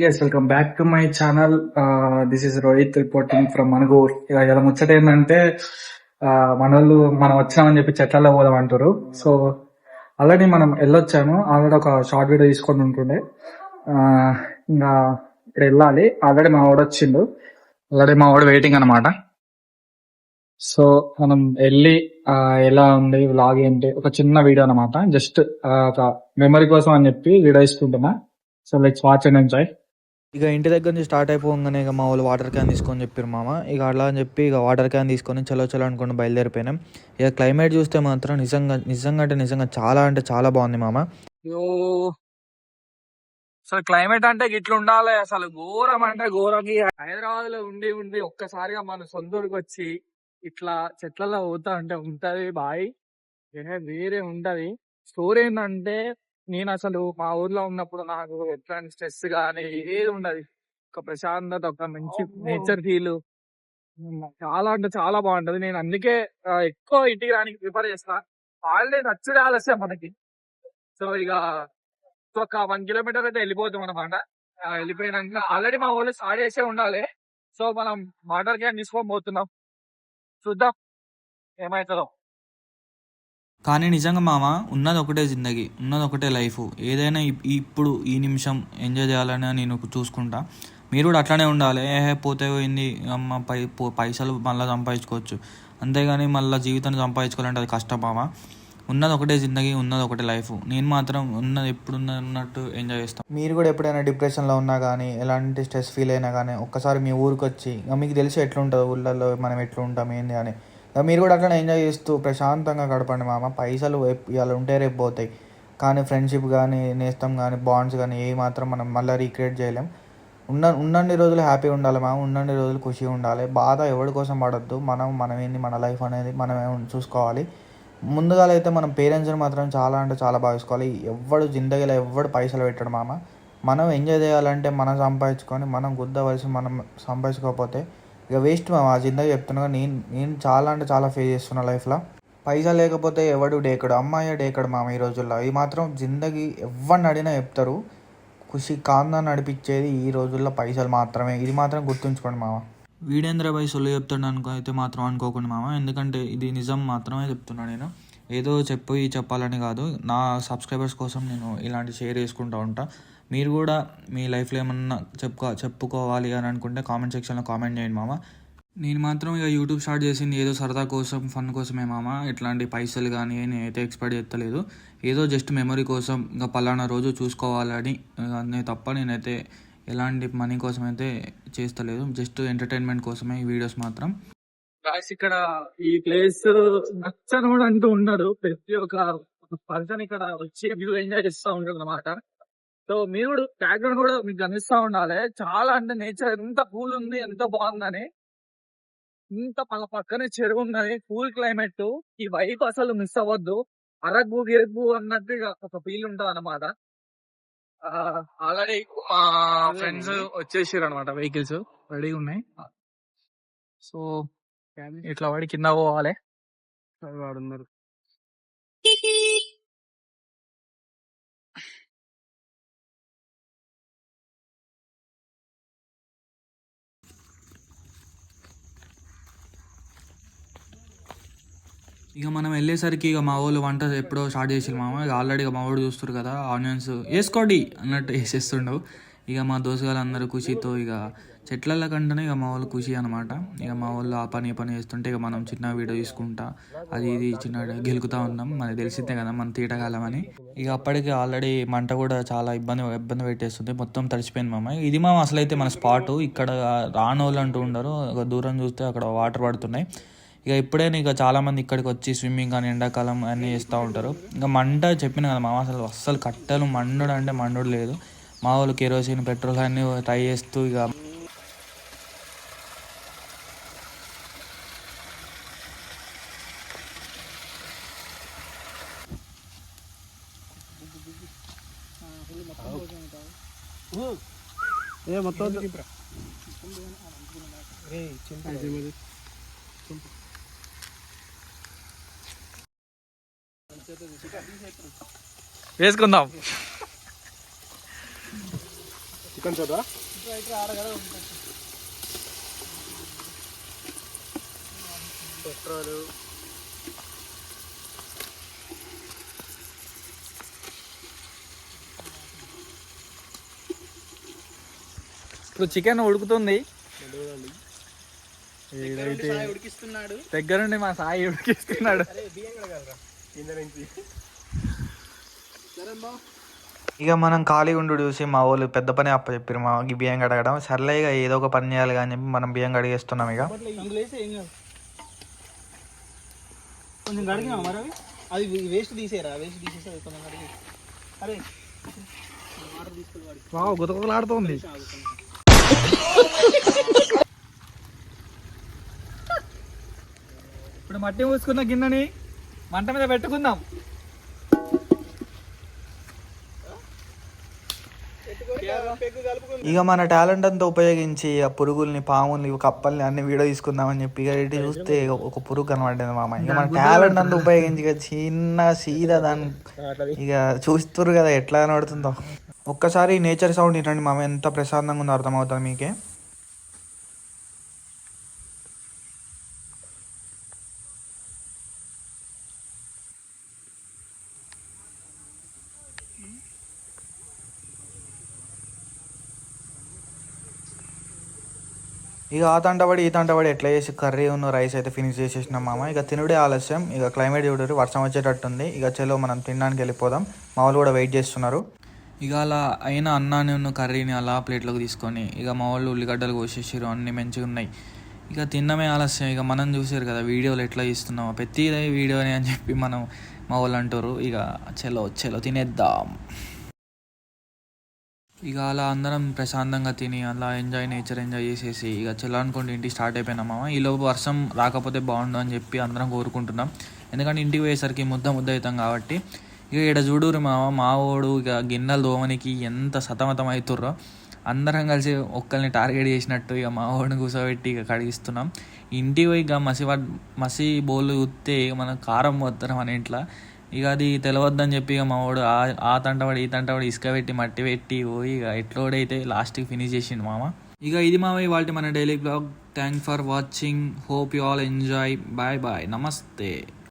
Yes, welcome back to my channel this is Rohit reporting from Managur ఇక ఇలా ముచ్చట ఏంటంటే మన వాళ్ళు మనం వచ్చామని చెప్పి చెట్లలో పోదాం అంటారు సో ఆల్రెడీ మనం వెళ్ళొచ్చాము. ఆల్రెడీ ఒక షార్ట్ వీడియో తీసుకొని ఉంటుండే. ఇంకా ఇక్కడ వెళ్ళాలి. ఆల్రెడీ మా వాడు వచ్చిండు. ఆల్రెడీ మా వాడు వెయిటింగ్ అనమాట సో మనం వెళ్ళి ఎలా ఉంది వ్లాగ్ ఏంటి ఒక చిన్న వీడియో అనమాట జస్ట్ ఒక మెమరీ కోసం అని చెప్పి video ఇస్తుంటున్నా. So let's watch and enjoy ఇక ఇంటి దగ్గర నుంచి స్టార్ట్ అయిపోగానే ఇక మా వాళ్ళు వాటర్ క్యాన్ తీసుకొని చెప్పారు మామ. ఇక అలా అని చెప్పి ఇక వాటర్ క్యాన్ తీసుకొని చలో చలో అనుకుని బయలుదేరిపోయినాం. ఇక క్లైమేట్ చూస్తే మాత్రం నిజంగా నిజంగా అంటే నిజంగా చాలా అంటే చాలా బాగుంది మామ. అసలు క్లైమేట్ అంటే ఇట్లా ఉండాలి. అసలు ఘోరం అంటే ఘోరంకి హైదరాబాద్లో ఉండి ఉండి ఒక్కసారిగా మన సొంత ఊరికి వచ్చి ఇట్లా చెట్లలో పోతా అంటే ఉంటది బాయ్. వేరే ఉంటది. స్టోరీ ఏంటంటే నేను అసలు మా ఊర్లో ఉన్నప్పుడు నాకు ఎట్లాంటి స్ట్రెస్ కానీ ఏది ఉండదు. ఒక ప్రశాంతత ఒక మంచి నేచర్ ఫీల్. చాలా అంటే చాలా బాగుంటది. నేను అందుకే ఎక్కువ ఇంటికి రానికి ప్రిఫర్ చేస్తా. హాలిడేస్ వచ్చి ఆలస్యం మనకి. సో ఇక ఒక వన్ కిలోమీటర్ అయితే వెళ్ళిపోతాం అనమాట వెళ్ళిపోయినాక ఆల్రెడీ మా వాళ్ళు స్టార్ట్ చేసే ఉండాలి. సో మనం వాటర్ క్యాన్ తీసుకొని పోతున్నాం. చూద్దాం. ఏమవుతుందో కానీ నిజంగా మామ ఉన్నది ఒకటే జిందగీ ఉన్నది ఒకటే లైఫ్. ఏదైనా ఇప్పుడు ఈ నిమిషం ఎంజాయ్ చేయాలని నేను చూసుకుంటా. మీరు కూడా అట్లానే ఉండాలి. ఏ పోతే పోయింది అమ్మ పై పో- పైసలు మళ్ళీ సంపాదించుకోవచ్చు. అంతేగాని మళ్ళీ జీవితాన్ని సంపాదించుకోవాలంటే అది కష్టం మామ. ఉన్నది ఒకటే జిందగీ ఉన్నది ఒకటే లైఫ్. నేను మాత్రం ఉన్నది ఎప్పుడు ఉన్నది ఉన్నట్టు ఎంజాయ్ చేస్తాను మీరు కూడా ఎప్పుడైనా డిప్రెషన్లో ఉన్నా కానీ ఎలాంటి స్ట్రెస్ ఫీల్ అయినా కానీ ఒక్కసారి మీ ఊరికి వచ్చి మీకు తెలిసి ఎట్లుంటుంది? ఊళ్ళల్లో మనం ఎట్లా ఉంటాం ఏంది? అని మీరు కూడా అట్లనే ఎంజాయ్ చేస్తూ ప్రశాంతంగా గడపండి మామ. పైసలు ఇవాళ ఉంటే రేపు పోతాయి. కానీ ఫ్రెండ్షిప్ కానీ నేస్తం కానీ బాండ్స్ కానీ ఏ మాత్రం మనం మళ్ళీ రీక్రియేట్ చేయలేం. ఉన్న ఉన్నన్ని రోజులు హ్యాపీగా ఉండాలి మనం ఉన్నన్ని రోజులు ఖుషిగా ఉండాలి. బాధ ఎవరి కోసం పడద్దు. మనం మనం ఏంది మన లైఫ్ అనేది మనమే చూసుకోవాలి. ముందుగా అయితే మనం పేరెంట్స్ని మాత్రం చాలా అంటే చాలా భావించుకోవాలి. ఎవడు జిందగీలో ఎవడు పైసలు పెట్టడు మామ. మనం ఎంజాయ్ చేయాలంటే మనం సంపాదించుకొని మనం గుద్దవలసి మనం సంపాదించుకోకపోతే ఇక వేస్ట్ మామ ఆ చెప్తున్నా నేను నేను చాలా అంటే చాలా ఫేస్ చేస్తున్నా లైఫ్లో పైసా లేకపోతే ఎవడు డేకడు అమ్మాయి డేకడు మామ ఈ రోజుల్లో. ఇది మాత్రం జిందగీ ఎవరిని అడిగినా చెప్తారు. ఖుషి కాందా నడిపించేది ఈ రోజుల్లో పైసలు మాత్రమే. ఇది మాత్రం గుర్తుంచుకోండి మామ. వీడేంద్ర భాయ్ సొల్లు చెప్తాడు అనుకో అయితే మాత్రం అనుకోకండి మామ. ఎందుకంటే ఇది నిజం మాత్రమే చెప్తున్నా నేను. ఏదో చెప్పి చెప్పాలని కాదు. నా సబ్స్క్రైబర్స్ కోసం నేను ఇలాంటి షేర్ చేసుకుంటూ ఉంటాను మీరు కూడా మీ లైఫ్లో ఏమన్నా చెప్పుకో చెప్పుకోవాలి అని అనుకుంటే కామెంట్ సెక్షన్లో కామెంట్ చేయండి మామ. నేను మాత్రం ఇక యూట్యూబ్ స్టార్ట్ చేసింది ఏదో సరదా కోసం ఫన్ కోసమే మామ. ఎట్లాంటి పైసలు కానీ నేనైతే ఎక్స్పెక్ట్ చేస్తలేదు. ఏదో జస్ట్ మెమరీ కోసం ఇంకా పలానా రోజు చూసుకోవాలని అనే తప్ప నేనైతే ఎలాంటి మనీ కోసం అయితే చేస్తలేదు. జస్ట్ ఎంటర్టైన్మెంట్ కోసమే ఈ వీడియోస్ మాత్రం. గాయస్ ఇక్కడ ఈ ప్లేస్ నచ్చని కూడా అంటూ ఉండడు ప్రతి ఒక్క పర్సన్ ఇక్కడ వచ్చి వ్యూ ఎంజాయ్ చేస్తూ ఉంటాడు అనమాట సో మీరు కూడా బ్యాక్గ్రౌండ్ కూడా మీకు కనిపిస్తా ఉండాలి. చాలా అంటే నేచర్ ఎంత కూల్ ఉంది ఎంత బాగుందని. ఇంత పక్క పక్కనే చెరువు ఉన్నది కూల్ క్లైమేట్ ఈ వైపు అసలు మిస్ అవ్వద్దు. అరగ్గు గిరగ్గు అన్నట్టు ఒక ఫీల్ ఉంటది అనమాట ఆల్రెడీ మా ఫ్రెండ్స్ వచ్చేసారు అనమాట వెహికల్స్ రెడీ ఉన్నాయి. సో ఇట్లా పడి కింద పోవాలి. వాడున్నారు. ఇక మనం వెళ్ళేసరికి ఇక మా వాళ్ళు వంట ఎప్పుడో స్టార్ట్ చేసి మామ. ఇక ఆల్రెడీ ఇక మా వాడు చూస్తారు కదా ఆనియన్స్ వేసుకోండి అన్నట్టు వేసేస్తుండవు ఇక మా దోసగాళ్ళు అందరూ ఖుషితో ఇక చెట్లల కంటేనే ఇక మా వాళ్ళు ఖుషి అనమాట ఇక మా వాళ్ళు ఆ పని పని చేస్తుంటే ఇక మనం చిన్న వీడియో తీసుకుంటా అది ఇది చిన్న గెలుకుతా ఉన్నాం. మనకి తెలిసిందే కదా మన తీటకాలం అని. ఇక అప్పటికి ఆల్రెడీ మంట కూడా చాలా ఇబ్బంది ఇబ్బంది పెట్టేస్తుంది. మొత్తం తడిచిపోయింది మామ. ఇది మా అసలు అయితే మన స్పాట్. ఇక్కడ రానోళ్ళు అంటూ ఉండరు. ఒక దూరం చూస్తే అక్కడ వాటర్ పడుతున్నాయి. ఇక ఇప్పుడే ఇక చాలా మంది ఇక్కడికి వచ్చి స్విమ్మింగ్ కానీ ఎండాకాలం అన్నీ చేస్తూ ఉంటారు. ఇంకా మంట చెప్పిన కదా మామ అసలు అస్సలు కట్టెలు మండుడు అంటే మండుడు లేదు. మా వాళ్ళు కెరోసిన్ పెట్రోల్ అన్నీ ట్రై చేస్తూ ఇక ఏ మొత్తం వేసుకుందాం. చికెన్ చూద్దా పెట్రోల్. ఇప్పుడు చికెన్ ఉడుకుతుంది. దగ్గరుండి మా సాయి ఉడికిస్తున్నాడు. ఇక మనం ఖాళీ ఉండు చూసి మా వాళ్ళు పెద్ద పని అప్ప చెప్పారు మా ఈ బియ్యం కడగడం. సర్లే ఇక ఏదో ఒక పని చేయాలి అని చెప్పి మనం బియ్యం కడిగేస్తున్నాం ఇక. కొంచెం కడిగినా మరి అవి? అది వేస్ట్ తీసేరా వేస్ట్ తీసేసి కొంచెం కడిగి. అరే. వావ్ ఇప్పుడు మట్టి మూసుకున్న గిన్నెని మంట మీద పెట్టుకుందాం. ఇక మన టాలెంట్ అంతా ఉపయోగించి ఆ పురుగుల్ని పాముల్ని కప్పల్ని అన్ని వీడియో తీసుకుందామని చెప్పి ఇక ఇటు చూస్తే ఒక పురుగు కనబడింది మామ. ఇక మన టాలెంట్ అంతా ఉపయోగించి ఇక చిన్న సీదా దాన్ని ఇక చూస్తురు కదా ఎట్లా కనబడుతుందో. ఒక్కసారి నేచర్ సౌండ్ వినండి మామ ఎంత ప్రశాంతంగా ఉందో అర్థమవుతుంది మీకే. ఇక ఆ తంటబడి ఈ తంటబడి ఎట్లా చేసి కర్రీ ఉన్న రైస్ అయితే ఫినిష్ చేసేసినాం మామ. ఇక తినుడే ఆలస్యం. ఇక క్లైమేట్ చూడరు వర్షం వచ్చేటట్టుంది. ఇక చలో మనం తినడానికి వెళ్ళిపోదాం. మా వాళ్ళు కూడా వెయిట్ చేస్తున్నారు. ఇక అలా అయిన అన్నాన్ని ఉన్న కర్రీని అలా ప్లేట్లోకి తీసుకొని ఇక మా వాళ్ళు ఉల్లిగడ్డలు కోసేసారు అన్నీ మంచిగా ఉన్నాయి. ఇక తిన్నమే ఆలస్యం. ఇక మనం చూసారు కదా వీడియోలు ఎట్లా ఇస్తున్నామో ప్రతిదే వీడియోనే అని చెప్పి మనం మా వాళ్ళు అంటారు ఇక చలో చలో తినేద్దాం. ఇక అలా అందరం ప్రశాంతంగా తిని అలా ఎంజాయ్ నేచర్ ఎంజాయ్ చేసేసి ఇక చలో అనుకోండి ఇంటికి స్టార్ట్ అయిపోయినాం మామ. ఈలోపు వర్షం రాకపోతే బాగుండు అని చెప్పి అందరం కోరుకుంటున్నాం. ఎందుకంటే ఇంటికి పోయేసరికి ముద్ద ముద్ద అవుతాం కాబట్టి ఇక ఇక్కడ చూడురు మామ మావోడు ఇక గిన్నెలు దోమనికి ఎంత సతమతం అవుతుర్రో అందరం కలిసి ఒక్కరిని టార్గెట్ చేసినట్టు ఇక మావోడిని కూర్చోబెట్టి ఇక కడిగిస్తున్నాం. ఇంటికి పోయి ఇక మసి మసి బోళ్ళు ఉత్తే ఇక మనం కారం పోతారు మన ఇంట్లో. ఇక అది తెలియవద్దని చెప్పి ఇక మా వాడు ఆ- ఆ తంటవాడు ఈ తంటవాడు ఇసుక పెట్టి మట్టి పెట్టి పోయి ఇక ఎట్లోడైతే లాస్ట్కి ఫినిష్ చేసిండు మామ. ఇక ఇది మామ వాళ్ళ మన daily blog. Thank for watching hope you all enjoy bye bye నమస్తే